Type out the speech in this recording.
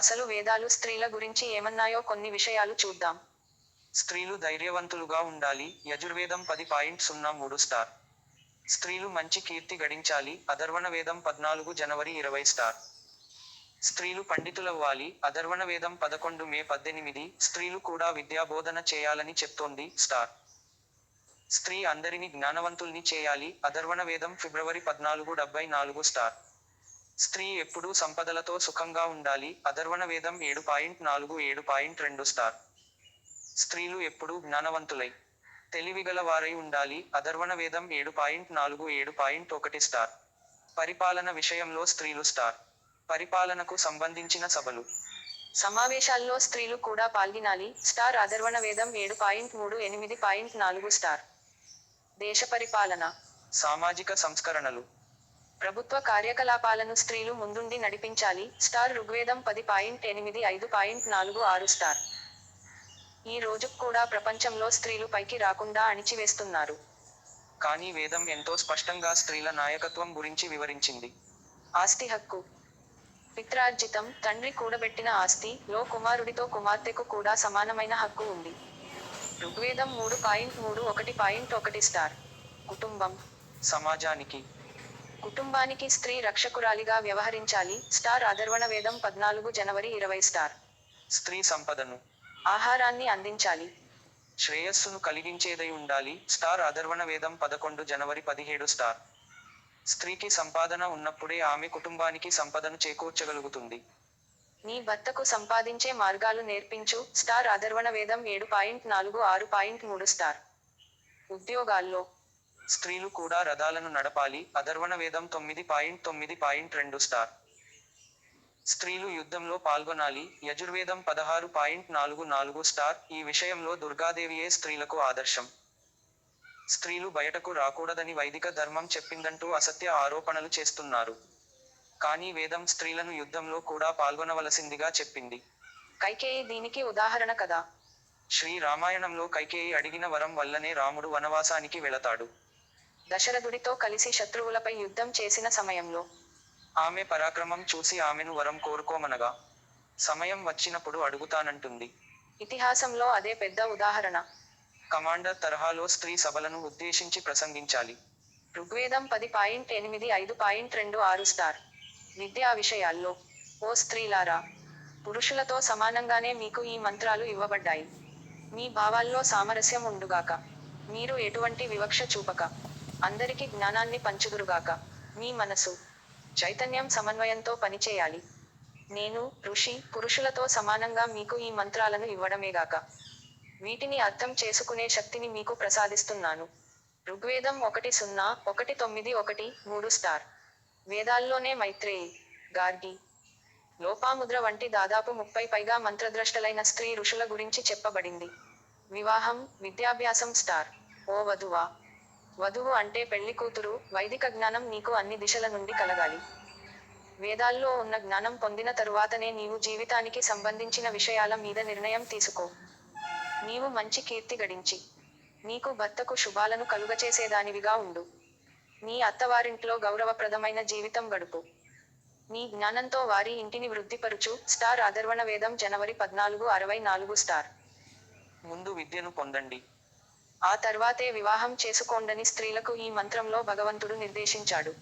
అసలు వేదాలు స్త్రీల గురించి ఏమన్నాయో కొన్ని విషయాలు చూద్దాం. స్త్రీలు ధైర్యవంతులుగా ఉండాలి యజుర్వేదం పది పాయింట్ సున్నా మూడు స్టార్. స్త్రీలు మంచి కీర్తి గడించాలి అధర్వణ వేదం పద్నాలుగు జనవరి ఇరవై స్టార్. స్త్రీలు పండితులవ్వాలి అధర్వణ వేదం పదకొండు మే పద్దెనిమిది స్త్రీలు కూడా విద్యాబోధన చేయాలని చెప్తోంది స్టార్. స్త్రీ అందరిని జ్ఞానవంతుల్ని చేయాలి అధర్వణ వేదం ఫిబ్రవరి పద్నాలుగు డెబ్బై నాలుగు స్టార్. స్త్రీ ఎప్పుడూ సంపదలతో సుఖంగా ఉండాలి. అధర్వణ వేదం ఏడు పాయింట్ నాలుగు ఏడు పాయింట్ రెండు స్టార్. స్త్రీలు ఎప్పుడూ జ్ఞానవంతులై తెలివిగల వారై ఉండాలి. అధర్వణ వేదం ఏడు పాయింట్ నాలుగు ఏడు పాయింట్ ఒకటి స్టార్. పరిపాలన విషయంలో స్త్రీలు స్టార్. పరిపాలనకు సంబంధించిన సభలు. సమావేశాల్లో స్త్రీలు కూడా పాల్గొనాలి. స్టార్ అధర్వణ వేదం ఏడు పాయింట్ మూడు ఎనిమిది పాయింట్ నాలుగు స్టార్. దేశ పరిపాలన. సామాజిక సంస్కరణలు. ప్రభుత్వ కార్యకలాపాలను స్త్రీలు ముందుండి నడిపించాలి. స్టార్ ఋగ్వేదం పది పాయింట్ ఎనిమిది ఐదు పాయింట్ నాలుగు ఆరు స్టార్. ఈ రోజు కూడా ప్రపంచంలో స్త్రీలు పైకి రాకుండా అణిచివేస్తున్నారు. కానీ వేదం ఎంతో స్పష్టంగా స్త్రీల నాయకత్వం గురించి వివరించింది. ఆస్తి హక్కు. పిత్రార్జితం తండ్రి కూడబెట్టిన ఆస్తి లో కుమారుడితో కుమార్తెకు కూడా సమానమైన హక్కు ఉంది. ఋగ్వేదం మూడు పాయింట్ మూడు ఒకటి పాయింట్ ఒకటి స్టార్. కుటుంబం. సమాజానికి. కుటుంబానికి స్త్రీ రక్షకురాలిగా వ్యవహరించాలి. స్టార్ అధర్వణ వేదం పద్నాలుగు జనవరి ఇరవై స్టార్. స్త్రీ సంపదను. ఆహారాన్ని అందించాలి. శ్రేయస్సును కలిగించేదై ఉండాలి. స్టార్ అధర్వణ వేదం పదకొండు జనవరి పదిహేడు స్టార్. స్త్రీకి సంపాదన ఉన్నప్పుడే ఆమె కుటుంబానికి సంపదను చేకూర్చగలుగుతుంది. నీ భర్తకు సంపాదించే మార్గాలు నేర్పించు. స్టార్ అధర్వణ వేదం ఏడు పాయింట్ నాలుగు ఆరు పాయింట్ మూడు స్టార్. ఉద్యోగాల్లో స్త్రీలు కూడా రథాలను నడపాలి. అధర్వణ వేదం తొమ్మిది పాయింట్ తొమ్మిది పాయింట్ రెండు స్టార్. స్త్రీలు యుద్ధంలో పాల్గొనాలి. యజుర్వేదం పదహారు పాయింట్ నాలుగు నాలుగు స్టార్. ఈ విషయంలో దుర్గాదేవియే స్త్రీలకు ఆదర్శం. స్త్రీలు బయటకు రాకూడదని వైదిక ధర్మం చెప్పిందంటూ అసత్య ఆరోపణలు చేస్తున్నారు. కానీ వేదం స్త్రీలను యుద్ధంలో కూడా పాల్గొనవలసిందిగా చెప్పింది. కైకేయి దీనికి ఉదాహరణ కదా. శ్రీ రామాయణంలో కైకేయి అడిగిన వరం వల్లనే రాముడు వనవాసానికి వెళతాడు. దశరథుడితో కలిసి శత్రువులపై యుద్ధం చేసిన సమయంలో. ఆమె పరాక్రమం చూసి ఆమెను వరం కోరుకోమనగా సమయం వచ్చినప్పుడు అడుగుతానంటుంది. ఇతిహాసంలో అదే పెద్ద ఉదాహరణ. కమాండర్ తరహాలో స్త్రీ సభలను ఉద్దేశించి ప్రసంగించాలి. ఋగ్వేదం పది పాయింట్ ఎనిమిది ఐదు పాయింట్ రెండు ఆరు స్టార్. విద్యా విషయాల్లో ఓ స్త్రీలారా పురుషులతో సమానంగానే మీకు ఈ మంత్రాలు ఇవ్వబడ్డాయి. మీ భావాల్లో సామరస్యం ఉండుగాక మీరు ఎటువంటి వివక్ష చూపక. అందరికీ జ్ఞానాన్ని పంచుదురుగాక మీ మనసు చైతన్యం సమన్వయంతో పనిచేయాలి. నేను ఋషి పురుషులతో సమానంగా మీకు ఈ మంత్రాలను ఇవ్వడమేగాక వీటిని అర్థం చేసుకునే శక్తిని మీకు ప్రసాదిస్తున్నాను. ఋగ్వేదం ఒకటి సున్నా ఒకటి తొమ్మిది ఒకటి మూడు స్టార్. వేదాల్లోనే మైత్రేయి గార్గి లోపాముద్ర వంటి దాదాపు ముప్పై పైగా మంత్రద్రష్టలైన స్త్రీ ఋషుల గురించి చెప్పబడింది. వివాహం విద్యాభ్యాసం స్టార్. ఓ వధువా! వధువు అంటే పెళ్ళి కూతురు వైదిక జ్ఞానం నీకు అన్ని దిశల నుండి కలగాలి. వేదాల్లో ఉన్న జ్ఞానం పొందిన తరువాతనే నీవు జీవితానికి సంబంధించిన విషయాల మీద నిర్ణయం తీసుకో. నీవు మంచి కీర్తి గడించి నీకు భర్తకు శుభాలను కలుగచేసేదానివిగా ఉండు. నీ అత్తవారింట్లో గౌరవప్రదమైన జీవితం గడుపు. నీ జ్ఞానంతో వారి ఇంటిని వృద్ధిపరుచు. స్టార్ అధర్వణ వేదం జనవరి పద్నాలుగు అరవై నాలుగు స్టార్. ముందు విద్యను పొందండి. ఆ తర్వాతే వివాహం చేసుకోండని స్త్రీలకు ఈ మంత్రంలో భగవంతుడు నిర్దేశించాడు.